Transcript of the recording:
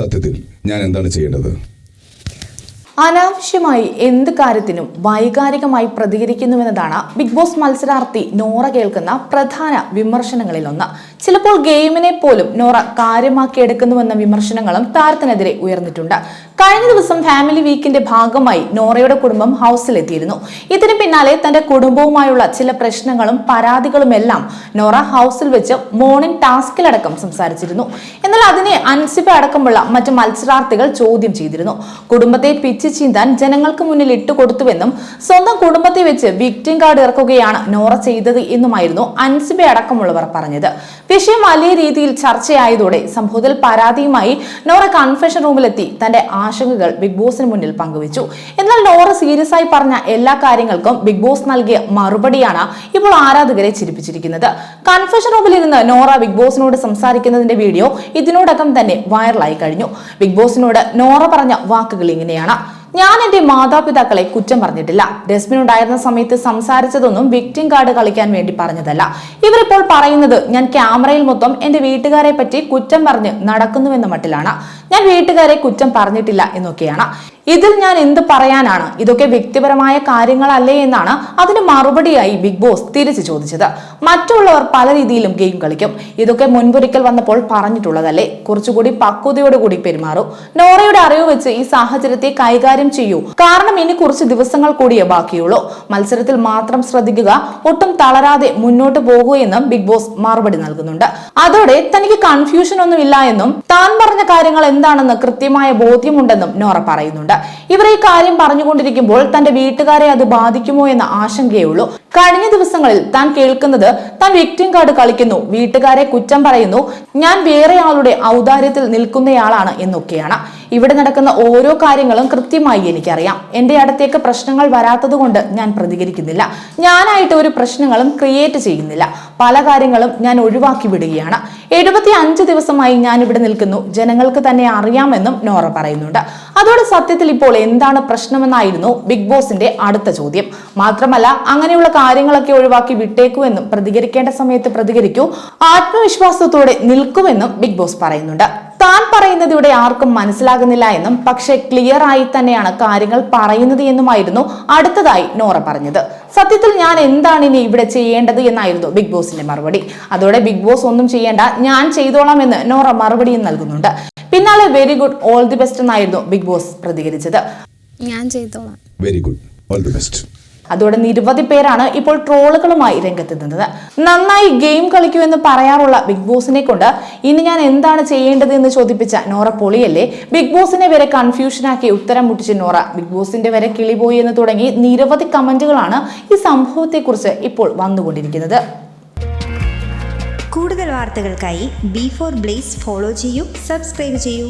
സത്യത്തിൽ ഞാൻ എന്താണ് ചെയ്യേണ്ടത്? അനാവശ്യമായി എന്ത് കാര്യത്തിനും വൈകാരികമായി പ്രതികരിക്കുന്നുവെന്നതാണ് ബിഗ് ബോസ് മത്സരാർത്ഥി നോറ കേൾക്കുന്ന പ്രധാന വിമർശനങ്ങളിലൊന്ന്. ചിലപ്പോൾ ഗെയിമിനെ പോലും നോറ കാര്യമാക്കിയെടുക്കുന്നുവെന്ന വിമർശനങ്ങളും താരത്തിനെതിരെ ഉയർന്നിട്ടുണ്ട്. കഴിഞ്ഞ ദിവസം ഫാമിലി വീക്കിന്റെ ഭാഗമായി നോറയുടെ കുടുംബം ഹൗസിലെത്തിയിരുന്നു. ഇതിന് പിന്നാലെ തന്റെ കുടുംബവുമായുള്ള ചില പ്രശ്നങ്ങളും പരാതികളുമെല്ലാം നോറ ഹൗസിൽ വെച്ച് മോർണിംഗ് ടാസ്കിലടക്കം സംസാരിച്ചിരുന്നു. എന്നാൽ അതിനെ അൻസിബ അടക്കമുള്ള മറ്റ് മത്സരാർത്ഥികൾ ചോദ്യം ചെയ്തിരുന്നു. കുടുംബത്തെ പിച്ച് ചീന്താൻ ജനങ്ങൾക്ക് മുന്നിൽ ഇട്ടുകൊടുത്തുവെന്നും സ്വന്തം കുടുംബത്തെ വെച്ച് വിക്ടിം കാർഡ് ഇറക്കുകയാണ് നോറ ചെയ്തത് എന്നുമായിരുന്നു അൻസിബ അടക്കമുള്ളവർ പറഞ്ഞത്. വിഷയം വലിയ രീതിയിൽ ചർച്ചയായതോടെ സംഭവത്തിൽ പരാതിയുമായി നോറ കൺഫെഷൻ റൂമിലെത്തി തന്റെ ആശങ്കകൾ ബിഗ് ബോസിന് മുന്നിൽ പങ്കുവച്ചു. എന്നാൽ നോറ സീരിയസ് ആയി പറഞ്ഞ എല്ലാ കാര്യങ്ങൾക്കും ബിഗ് ബോസ് നൽകിയ മറുപടിയാണ് ഇപ്പോൾ ആരാധകരെ ചിരിപ്പിച്ചിരിക്കുന്നത്. കൺഫെഷൻ റൂമിലിരുന്ന് നോറ ബിഗ് ബോസിനോട് സംസാരിക്കുന്നതിന്റെ വീഡിയോ ഇതിനോടകം തന്നെ വൈറലായി കഴിഞ്ഞു. ബിഗ് ബോസിനോട് നോറ പറഞ്ഞ വാക്കുകൾ ഇങ്ങനെയാണ്. ഞാൻ എന്റെ മാതാപിതാക്കളെ കുറ്റം പറഞ്ഞിട്ടില്ല. ഡസ്റ്റ്ബിൻ ഉണ്ടായിരുന്ന സമയത്ത് സംസാരിച്ചതൊന്നും വിക്ടിം കാർഡ് കളിക്കാൻ വേണ്ടി പറഞ്ഞതല്ല. ഇവരിപ്പോൾ പറയുന്നത് ഞാൻ ക്യാമറയിൽ മൊത്തം എന്റെ വീട്ടുകാരെ പറ്റി കുറ്റം പറഞ്ഞ് നടക്കുന്നുവെന്ന മട്ടിലാണ്. ഞാൻ വീട്ടുകാരെ കുറ്റം പറഞ്ഞിട്ടില്ല എന്നൊക്കെയാണ്. ഇതിൽ ഞാൻ എന്ത് പറയാനാണ്? ഇതൊക്കെ വ്യക്തിപരമായ കാര്യങ്ങളല്ലേ എന്നാണ് അതിന് മറുപടിയായി ബിഗ് ബോസ് തിരിച്ചു ചോദിച്ചത്. മറ്റുള്ളവർ പല രീതിയിലും ഗെയിം കളിക്കും. ഇതൊക്കെ മുൻപൊരിക്കൽ വന്നപ്പോൾ പറഞ്ഞിട്ടുള്ളതല്ലേ? കുറച്ചുകൂടി പക്വതയോടുകൂടി പെരുമാറൂ. നോറയുടെ അറിവ് വെച്ച് ഈ സാഹചര്യത്തെ കൈകാര്യം ചെയ്യൂ. കാരണം ഇനി കുറച്ച് ദിവസങ്ങൾ കൂടിയേ ബാക്കിയുള്ളൂ. മത്സരത്തിൽ മാത്രം ശ്രദ്ധിക്കുക ഒട്ടും തളരാതെ മുന്നോട്ട് പോകൂ ബിഗ് ബോസ് മറുപടി നൽകുന്നുണ്ട്. അതോടെ തനിക്ക് കൺഫ്യൂഷൻ ഒന്നും ഇല്ല എന്നും താൻ പറഞ്ഞ കാര്യങ്ങൾ എന്താണെന്ന് കൃത്യമായ ബോധ്യമുണ്ടെന്നും നോറ പറയുന്നുണ്ട്. ഇവർ ഈ കാര്യം പറഞ്ഞുകൊണ്ടിരിക്കുമ്പോൾ തന്റെ വീട്ടുകാരെ അത് ബാധിക്കുമോ എന്ന ആശങ്കയേ ഉള്ളൂ കഴിഞ്ഞ ദിവസങ്ങളിൽ താൻ കേൾക്കുന്നത് താൻ വിക്ടിം കാർഡ് കളിക്കുന്നു വീട്ടുകാരെ കുറ്റം പറയുന്നു ഞാൻ വേറെ ആളുടെ ഔദാര്യത്തിൽ നിൽക്കുന്നയാളാണ് എന്നൊക്കെയാണ്. ഇവിടെ നടക്കുന്ന ഓരോ കാര്യങ്ങളും കൃത്യമായി എനിക്കറിയാം. എന്റെ അടുത്തേക്ക് പ്രശ്നങ്ങൾ വരാത്തത് കൊണ്ട് ഞാൻ പ്രതികരിക്കുന്നില്ല. ഞാനായിട്ട് ഒരു പ്രശ്നങ്ങളും ക്രിയേറ്റ് ചെയ്യുന്നില്ല. പല കാര്യങ്ങളും ഞാൻ ഒഴിവാക്കി വിടുകയാണ്. എഴുപത്തി അഞ്ച് ദിവസമായി ഞാൻ ഇവിടെ നിൽക്കുന്നു. ജനങ്ങൾക്ക് തന്നെ അറിയാമെന്നും നോറ പറയുന്നുണ്ട്. അതോടെ സത്യത്തിൽ ഇപ്പോൾ എന്താണ് പ്രശ്നമെന്നായിരുന്നു ബിഗ് ബോസിന്റെ അടുത്ത ചോദ്യം. മാത്രമല്ല അങ്ങനെയുള്ള കാര്യങ്ങളൊക്കെ ഒഴിവാക്കി വിട്ടേക്കൂ എന്നും പ്രതികരിക്കേണ്ട സമയത്ത് പ്രതികരിക്കൂ ആത്മവിശ്വാസത്തോടെ നിൽക്കുമെന്നും ബിഗ് ബോസ് പറയുന്നുണ്ട്. താൻ പറയുന്നത് ഇവിടെ ആർക്കും മനസ്സിലാകുന്നില്ല എന്നും പക്ഷെ ക്ലിയർ ആയി തന്നെയാണ് കാര്യങ്ങൾ പറയുന്നത് എന്നുമായിരുന്നു അടുത്തതായി നോറ പറഞ്ഞത്. സത്യത്തിൽ ഞാൻ എന്താണ് ഇനി ഇവിടെ ചെയ്യേണ്ടത് എന്നായിരുന്നു ബിഗ് ബോസിന്റെ മറുപടി. അതോടെ ബിഗ് ബോസ് ഒന്നും ചെയ്യേണ്ട ഞാൻ ചെയ്തോളാം എന്ന് നോറ മറുപടിയും നൽകുന്നുണ്ട്. പിന്നാലെ very good all the best എന്നായിരുന്നു ബിഗ് ബോസ് പ്രതികരിച്ചത്. ഞാൻ ചെയ്തോളാം. Very good all the best അതോടെ നിരവധി പേരാണ് ഇപ്പോൾ ട്രോളുകളുമായി രംഗത്തെത്തുന്നത്. നന്നായി ഗെയിം കളിക്കൂ എന്ന് പറയാറുള്ള ബിഗ് ബോസിനെ കൊണ്ട് ഇനി ഞാൻ എന്താണ് ചെയ്യേണ്ടത് എന്ന് ചോദിപ്പിച്ച നോറ പൊളിയല്ലേ ബിഗ് ബോസിനെ വരെ കൺഫ്യൂഷനാക്കി ഉത്തരം മുട്ടിച്ച് നോറ. ബിഗ് ബോസിന്റെ വരെ കിളിപോയി എന്ന് തുടങ്ങി നിരവധി കമന്റുകളാണ് ഈ സംഭവത്തെക്കുറിച്ച് ഇപ്പോൾ വന്നുകൊണ്ടിരിക്കുന്നത്. കൂടുതൽ വാർത്തകൾക്കായി ബി ഫോർ ബ്ലേസ് ഫോളോ ചെയ്യൂ സബ്സ്ക്രൈബ് ചെയ്യൂ.